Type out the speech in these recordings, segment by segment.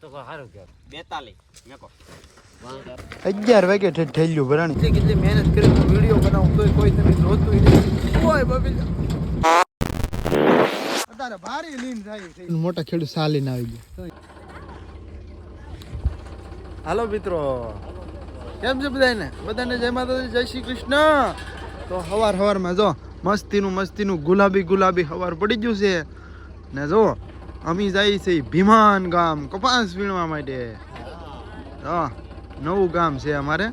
તો સારું કહેવાય. બેતાલીસ. મેકો. અગિયાર વાગે ઠેલ્યું ભરાણી. કેટલી કેટલી મહેનત કરી વીડિયો બનાવું તોય કોઈ તમે જોતું નહીં ઓય બબી અત્યારે ભારી લીન થાય મોટા ખેડૂત સાલીને આવી ગયો. હાલો મિત્રો. કેમ છે બધાને બધાને જય માતાજી જય શ્રી કૃષ્ણ. તો હવાર હવારમાં જો મસ્તીનું મસ્તીનું ગુલાબી ગુલાબી હવાર પડી ગયું છે. ને જો અમી જાય છે ભીમાન ગામ કપાસ વીણવા માટે. હા, નવું ગામ છે અમારે.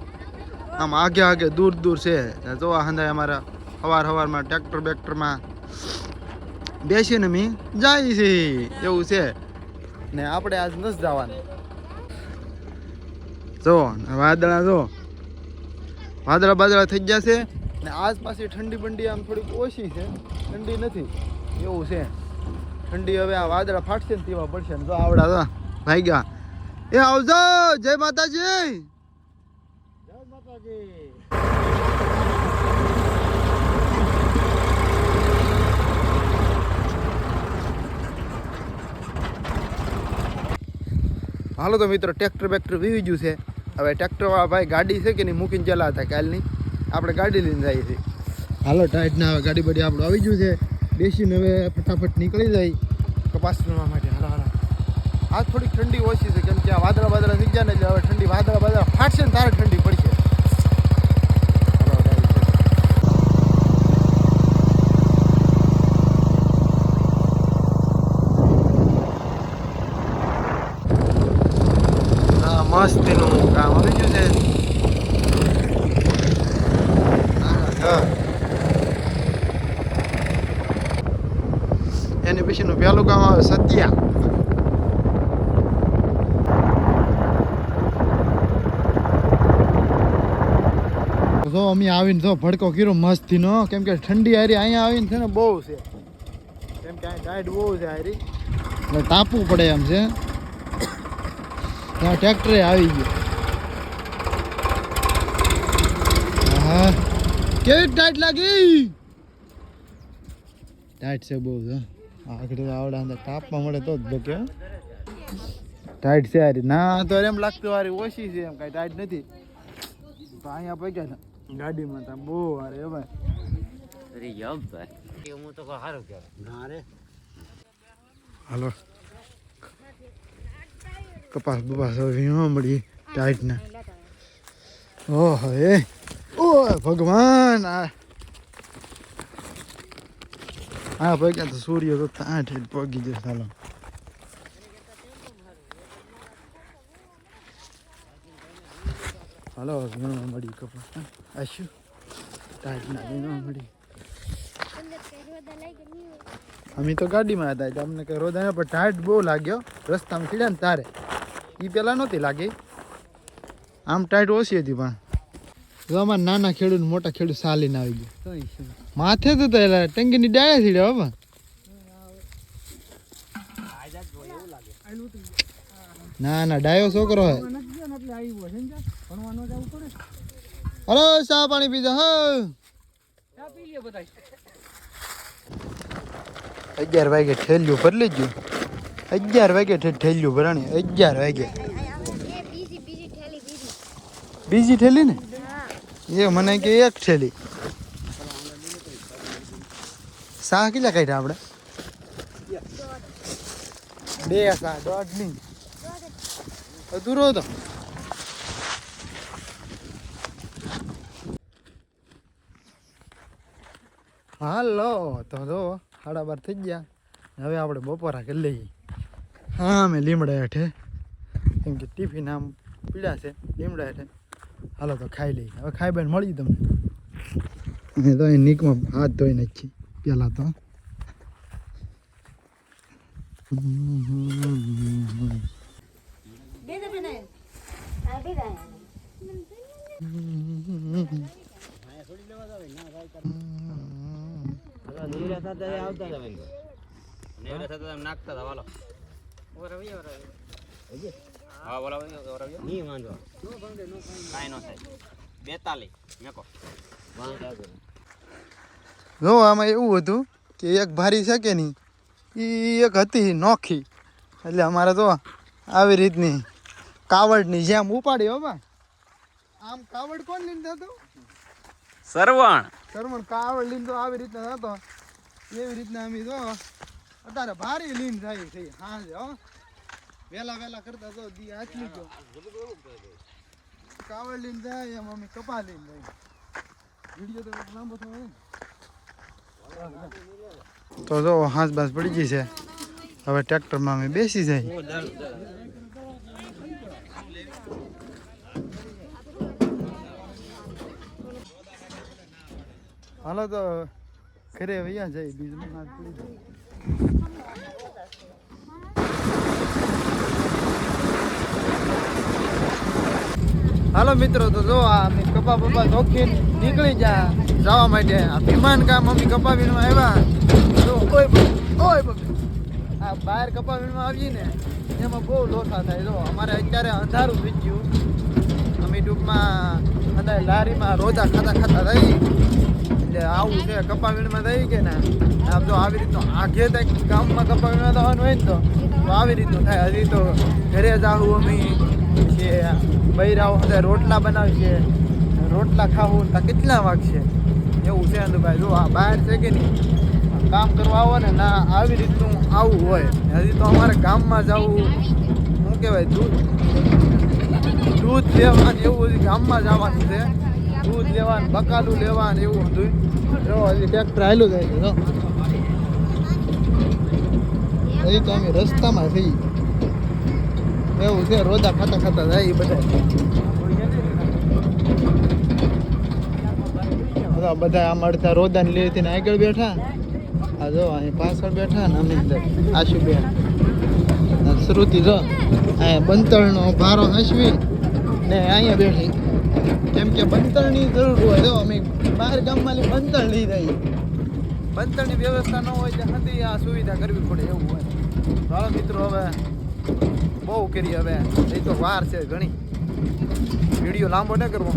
આમ આગે આગે દૂર દૂર છે. જોવા હંધાય અમારા હવાર હવારમાં ટ્રેક્ટર બેક્ટરમાં બેસીને મી જાય છે. એવું છે. ને આપણે આજ નથી જવાનું. જો વાદળા જો. વાદળા બાદળા થઈ ગયા છે. ને આજ પાછી ઠંડી બંડી આમ થોડીક ઓછી છે. ઠંડી નથી. એવું છે. ઠંડી હવે આ વાદળા ફાટશે ને તેવા પડશે ને જો આવડા તો ભાઈ ગયા. એ આવજો. જય માતાજી. જય માતાજી હાલો તો મિત્રો, ટ્રેક્ટર બેક્ટર વીવી ગયું છે. હવે ટ્રેક્ટરવાળા ભાઈ ગાડી છે કે નહીં મૂકીને ચલા હતા કાલની. આપણે ગાડી લઈને જઈએ છીએ. હાલો, ટાઈટના ગાડી બડી આપણું આવી ગયું છે. બેસીને હવે ફટાફટ નીકળી જાય. કપાસ વીણવા માટે હાલો હાલો આજ થોડીક ઠંડી ઓછી છે, કેમ કે આ વાદળા વાદળા થઈ ગયા ને એટલે હવે ઠંડી વાદળા વાદળા ફાટશે ને તારે ઠંડી પડશે હાલો, ગાડી છે. હા મસ્તીનું કામ આવી ગયું છે હા. પછીનું પહેલું કામ આવે સત્યા જો અમે આવીને જો ભડકો કર્યો મસ્તીનો કેમ કે ઠંડી હારી અહીંયા આવીને છે ને બહુ છે. કેમ કે અહીં ટાઈટ બહુ છે હારી. એટલે તાપવું પડે એમ છે. ત્યાં ટ્રેક્ટરે આવી ગયો. હા કેવી ટાઈટ લાગી? ટાઈટ છે બહુ છે આગળ આવડા અંદર તાપમાં મળે તો જ બકે ટાઈટ છે હારી. ના તો એમ લાગતું હારી ઓછી છે એમ કાંઈ ટાઈટ નથી. તો અહીંયા પગ્યા ગાડીમાં તા બહુ હારે ભાઈ. અરે યમ ભાઈ. હું તો સારું કહેવાય. ના રે. હાલો. કપાસ બપાસ હવે વીણવા મળી ટાઈટ ને ઓહો એ. ઓ ભગવાન આ હા પગ્યા તો સૂર્ય તો ત્યાં ઠેઠ પગી જશે ચાલો હાલો વીણવા મળી કપાસ હા. આશું ટાઈટ ના વીણવા મળી અમે તો ગાડીમાં હતા એટલે અમને કઈ રોજ પણ ટાઈટ બહુ લાગ્યો રસ્તામાં ખીડ્યા ને તારે એ પહેલાં નહોતી લાગી આમ ટાઈટ ઓછી હતી પણ જો અમારા નાના ખેડૂત મોટા ખેડૂત સાલીને આવી ગયો. માથે તો તો એલા ટંગીની ડાળે સીડે બાબા ના ના ડાયો છોકરો હે. હલો ચા પાણી પીજો હ. અગિયાર વાગે ઠેલ્યું ભરલી ગયું. અગિયાર વાગે ઠેલ્યું ભરાણી. અગિયાર વાગે. બીજી બીજી ઠેલી બીજી. બીજી ઠેલી ને? એ મને કે એક થેલી. શાહ કેટલા કાઢ્યા આપણે? બે શાહ દોઢની અધૂરો હતો. હાલો, તો જો, સાડા બાર થઈ ગયા. હવે આપણે બપોરા કરી લઈએ. હા મેં લીમડા હેઠે. કેમ કે ટિફિન આમ પીડા છે, લીમડા હેઠે. હાલો તો ખાઈ લઈ હવે ખાઈ બેન મળી તમને. એ તો અહીં નીકમાં હાથ ધોઈ નાખી પહેલાં તો. નાખતા હતા વાલો હા બોલા ઓરવ્યો નહીં વાંધો કાંઈ ન થાય. બેતાલીસ મેકો. જો આમાં એવું હતું કે એક ભારી છે કે નહીં એ એક હતી નોખી. એટલે અમારે તો આવી રીતની કાવડની જેમ ઉપાડી હો આમ કાવડ કોણ લઈને જતો? સરવણ. સરવણ કાવડ લઈને તો આવી રીતના જતો એવી રીતના અમે તો અત્યારે ભારી લીન જાય થઈ હા હો. વેલા વેલા કરતા જો દી આટલી ગયો. કાવડ લઈને જાય, એમ મમ્મી કપા લઈને જાય. વીડિયો તો લાંબો થયો તો જો, હાંસ બાંસ પડી ગઈ છે. હવે ટ્રેક્ટરમાં અમે બેસી જાય હાલો તો ઘરે વૈયા જાય, બીજું હાથ પડી જાય હાલો મિત્રો, તો જો આ અમે કપા બપા ધોખી નીકળી જા જવા માટે. આ વિમાન કા મમ્મી કપા વીણમાં આવ્યા. તો ઓય ઓય. આ બહાર કપા વીણમાં આવીએ ને, એમાં બહુ લોસા થાય. જો, અમારે અત્યારે અંધારું થઈ ગયું. અમે ટૂંકમાં અને લારીમાં રોજા ખાતા ખાતા રહી. એટલે આવું છે કપા વીણમાં થઈ કે ને? આમ જો આવી રીતનું આઘે તક ગામમાં કપા વીણમાં થવાનું હોય ને તો આવી રીતનું થાય. હજી તો ઘરે જાવું અમે. છે, બૈરાઓ બધા રોટલા બનાવશે, રોટલા ખાવું ત્યાં કેટલા વાગશે? એવું છે અંદુભાઈ જો આ બહાર છે કે નહીં, કામ કરવા આવો ને, ના, આવી રીતનું આવું હોય. હજી તો અમારે ગામમાં જવું શું કહેવાય, દૂધ? દૂધ લેવાનું, એવું ગામમાં જવાનું છે. દૂધ લેવાનું, બકાલું લેવાનું, એવું હતું જો, હજી ટ્રેક્ટર આવેલું જાય છે હજી તો અમે રસ્તામાં થઈ એવું છે રોદા ખાતા ખાતા જાય બધા. બધા આમ અડધા રોદાને લેતી ને આગળ બેઠા. આ જો, અહીં પાછળ બેઠા ને અમે અંદર, આશુબેન. ને શ્રુતિ જો, અહીંયા બંતળનો ભારો હસવી ને અહીંયા બેઠી. કેમ કે બંતળની જરૂર હોય, જો, અમે બહાર ગામમાં બંતળ લઈ જઈએ બંતળની વ્યવસ્થા ન હોય ત્યાં હતી આ સુવિધા કરવી પડે, એવું હોય. ચાલો મિત્રો, હવે બહુ કરી હવે. એ તો વાર છે ઘણી. વીડિયો લાંબો ન કરવો.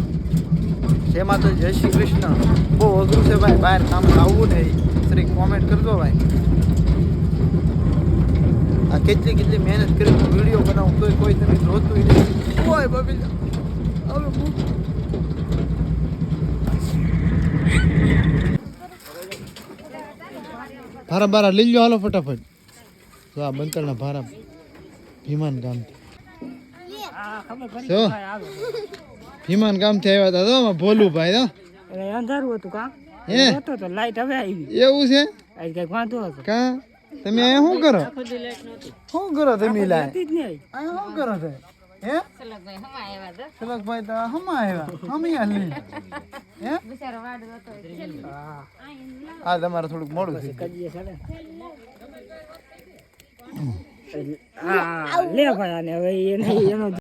જેમાં તો જય શ્રી કૃષ્ણ. બહુ અઘરું છે ભાઈ, બહાર કામ આવવું ને શ્રી કોમેન્ટ કરજો ભાઈ. આ કેટલી કેટલી મહેનત કરી વીડિયો બનાવું તોય કોઈ તમે જોતું નહીં કોઈ બબી હવે હું ભારા બારા લઈ લો હાલો ફટાફટ. જો આ બંતરના ભારા ભીમાન કામ જો. ભીમાન ગામથી આવ્યા હતા તો આમાં ભોલું ભાઈ તો અંધારું હતું કા? હે? હતો તો લાઈટ હવે આવી. એવું છે? આજ કઈ વાંધો હતો કા? તમે અહીંયા શું કરો? શું કરો તમે નહીં. અહીંયા શું કરો હે? સલકભાઈ તો હમા આવ્યા. હમી હે? આ તમારે થોડુંક મોડું થઈ ગયું. લે ભાઈ આને હવે એને એનો